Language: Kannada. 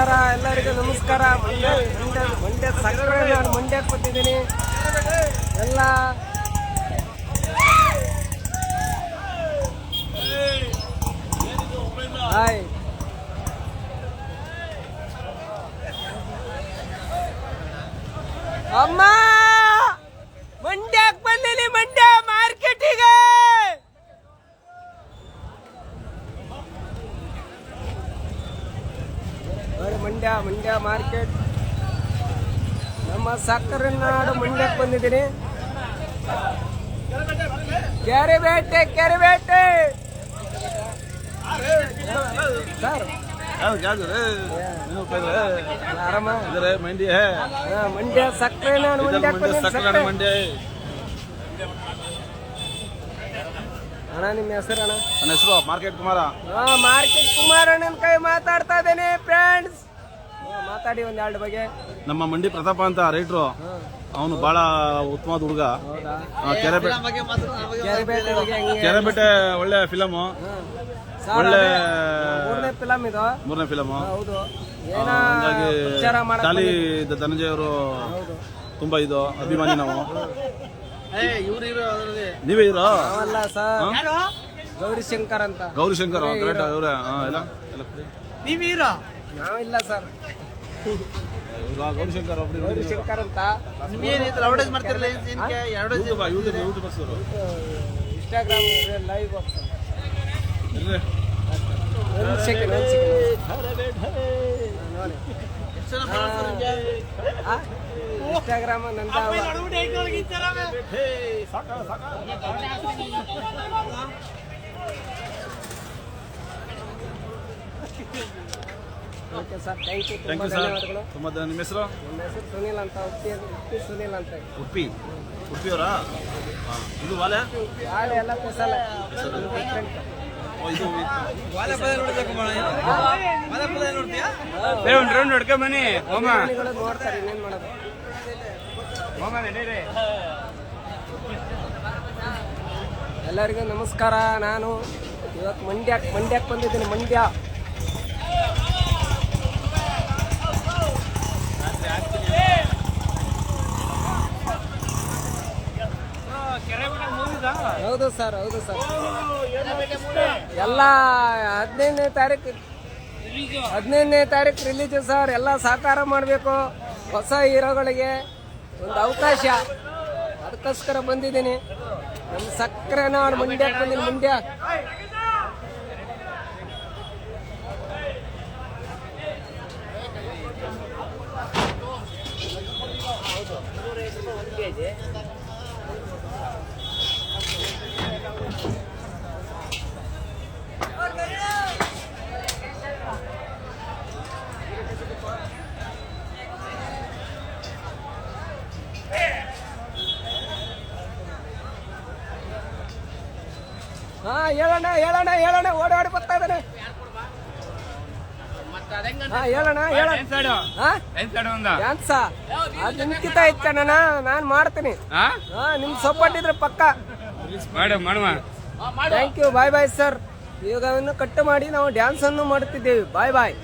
ನಮಸ್ಕಾರ ಎಲ್ಲರಿಗೂ ನಮಸ್ಕಾರ. ಮಂಡ್ಯ ಮಂಡ್ಯ ಸಕ್ಕರೆ ನಾನು ಮಂಡ್ಯಕ್ಕೆ ಕೊಟ್ಟಿದ್ದೀನಿ ಎಲ್ಲ ಹಾಯ್. ಅಮ್ಮ ಮಂಡ್ಯಕ್ಕೆ ಬಂದಿನಿ ಮಂಡ್ಯ ಮಾರ್ಕೆಟಿಗೆ ನೋಡಿ ಮಂಡ್ಯ ಮಂಡ್ಯ ಮಾರ್ಕೆಟ್. ನಮ್ಮ ಸಕ್ಕರೆ ನಾಡು ಮಂಡ್ಯಕ್ಕೆ ಬಂದಿದ್ದೀನಿ. ಕೆರೆಬೇಟೆ ಕೆರೆಬೇಟೆ! ಸರ್. ಬೇಟೆ ಯಾವ್ದು? ರೀ ನೀವು ಉಪೇಂದ್ರ ಆರಾಮ? ಇದ್ರೆ ಮಂಡಿ ಹೇ ಹಾ, ಮಂಡ್ಯ ಸಕ್ಕರೆ ನಾಡು ಮಂಡ್ಯ. ಮಂಡ್ಯ. ಅಣ್ಣ ನಿಮ್ಮ ಹೆಸರು ಅಣ್ಣ ನನ್ನ ಹೆಸರು ಮಾರ್ಕೆಟ್ ಕುಮಾರ. ಹಾ ಮಾರ್ಕೆಟ್ ಕುಮಾರ್ ಅಣ್ಣನ ಕೈ ಮಾತಾಡ್ತಾ ಇದ್ದೇನೆ ಫ್ರೆಂಡ್ಸ್ ಮಾತಾಡಿ ಒಂದ್ ಎರಡು ಬಗ್ಗೆ. ನಮ್ಮ ಮಂಡಿ ಪ್ರತಾಪ ಅಂತ ರೈತರು ಅವನು ಬಹಳ ಉತ್ತಮವಾದ ಹುಡುಗ. ಹೌದಾ? ಕೆರೆಬೆಟ್ಟೆ ಕೆರೆಬೇಟೆ ಬಗ್ಗೆ ಹೆಂಗೆ ಒಳ್ಳೆ ಫಿಲಮ್. ಒಳ್ಳೆ ಮೂರನೇ ಫಿಲಮ್ ಇದು. ಮೂರನೇ ಫಿಲಮು. ಹೌದು. ಏನ ಹಂಗಾಗಿ ಮಾಡಕ್. ಧನಂಜಯ ಅವರು ತುಂಬಾ ಇದು ಅಭಿಮಾನಿ ನಾವು. ನೀವೇ ಇರೋ ಅಲ್ಲ ಸರ್. ಗೌರಿಶಂಕರ್ ಅಂತ. ಗೌರಿಶಂಕರ್ ಕರೆಕ್ಟ್ ಅವರೇ ಎಲ್ಲ ಎಲ್ಲ ನಾವಿಲ್ಲ ಸರ್. ಗೌರಿಶಂಕರ್ ಒಬ್ರು ಗೌರಿಶಂಕರ್ ಅಂತ. ಯೂಟ್ಯೂಬ್ ಯೂಟ್ಯೂಬ್ ಯೂಟ್ಯೂಬರ್ಸ್ ಅವರು Instagram live second Instagram Nanda okay sir. Thank you thank you sir ಧನ್ಯವಾದಗಳು. ತುಂಬ ಧನ್ಯ- ನಿಮ್ಮ ಹೆಸರು? ನಮ್ಮ ಹೆಸರು ಸುನಿಲ್ ಅಂತ. ಉಪ್ಪಿ ಉಪ್ಪಿ ಸುನಿಲ್ ಅಂತ. ಉಪ್ಪಿ ಉಪ್ಪಿಯವರಾ ಇದು ವಾಲೆ? ಎಲ್ಲ ಕುಸಲ ಓ, ಇದು ಪ್ರಾಣಿಗಳು ನೋಡ್ತಾರೆ ಇನ್ನೇನು ಮಾಡೋದು? ಎಲ್ಲರಿಗೂ ನಮಸ್ಕಾರ. ನಾನು ಇವತ್ತು ಮಂಡ್ಯ ಮಂಡ್ಯಕ್ಕೆ ಬಂದಿದ್ದೀನಿ ಮಂಡ್ಯ. ಹೌದು ಸರ್ ಹೌದು ಸರ್. ಎಲ್ಲ ಹದಿನೈದನೇ ತಾರೀಕು ಹದಿನೈದನೇ ತಾರೀಕು ರಿಲೀಜು ಸರ್ ಎಲ್ಲ ಸಹಕಾರ ಮಾಡಬೇಕು. ಹೊಸ ಹೀರೋಗಳಿಗೆ ಒಂದು ಅವಕಾಶ. ಅದಕ್ಕೋಸ್ಕರ ಬಂದಿದ್ದೀನಿ. ನಮ್ಮ ಸಕ್ಕರೆ ನಾಡು ಮಂಡ್ಯಕ್ಕೆ ಬಂದಿನ ಮಂಡ್ಯ. ಹಾ ಹೇಳಣ್ಣ ಹೇಳಣ್ಣ ಓಡಿ ಓಡಾಡಿ ಬರ್ತಾ ಇದ್ದಾನೆ. ಹೇಳಣ್ಣ ಹೇಳೋಣ ಹೇಳೋಣ ಹಾ ಡ್ಯಾನ್ಸ ಅದು ನಿಮ್ಕಿತ ಇತ್ತಣ್ಣ ನಾನು ಮಾಡ್ತೀನಿ. ನಿಮ್ ಸೊಪ್ಪಟ್ಟಿದ್ರೆ ಸಪೋರ್ಟ್ ಪಕ್ಕ thank you bye bye sir ಯೋಗವನ್ನು ಕಟ್ ಮಾಡಿ ನಾವು ಡ್ಯಾನ್ಸ್ ಅನ್ನು ಮಾಡುತ್ತಿದ್ದೇವೆ. ಬಾಯ್ ಬಾಯ್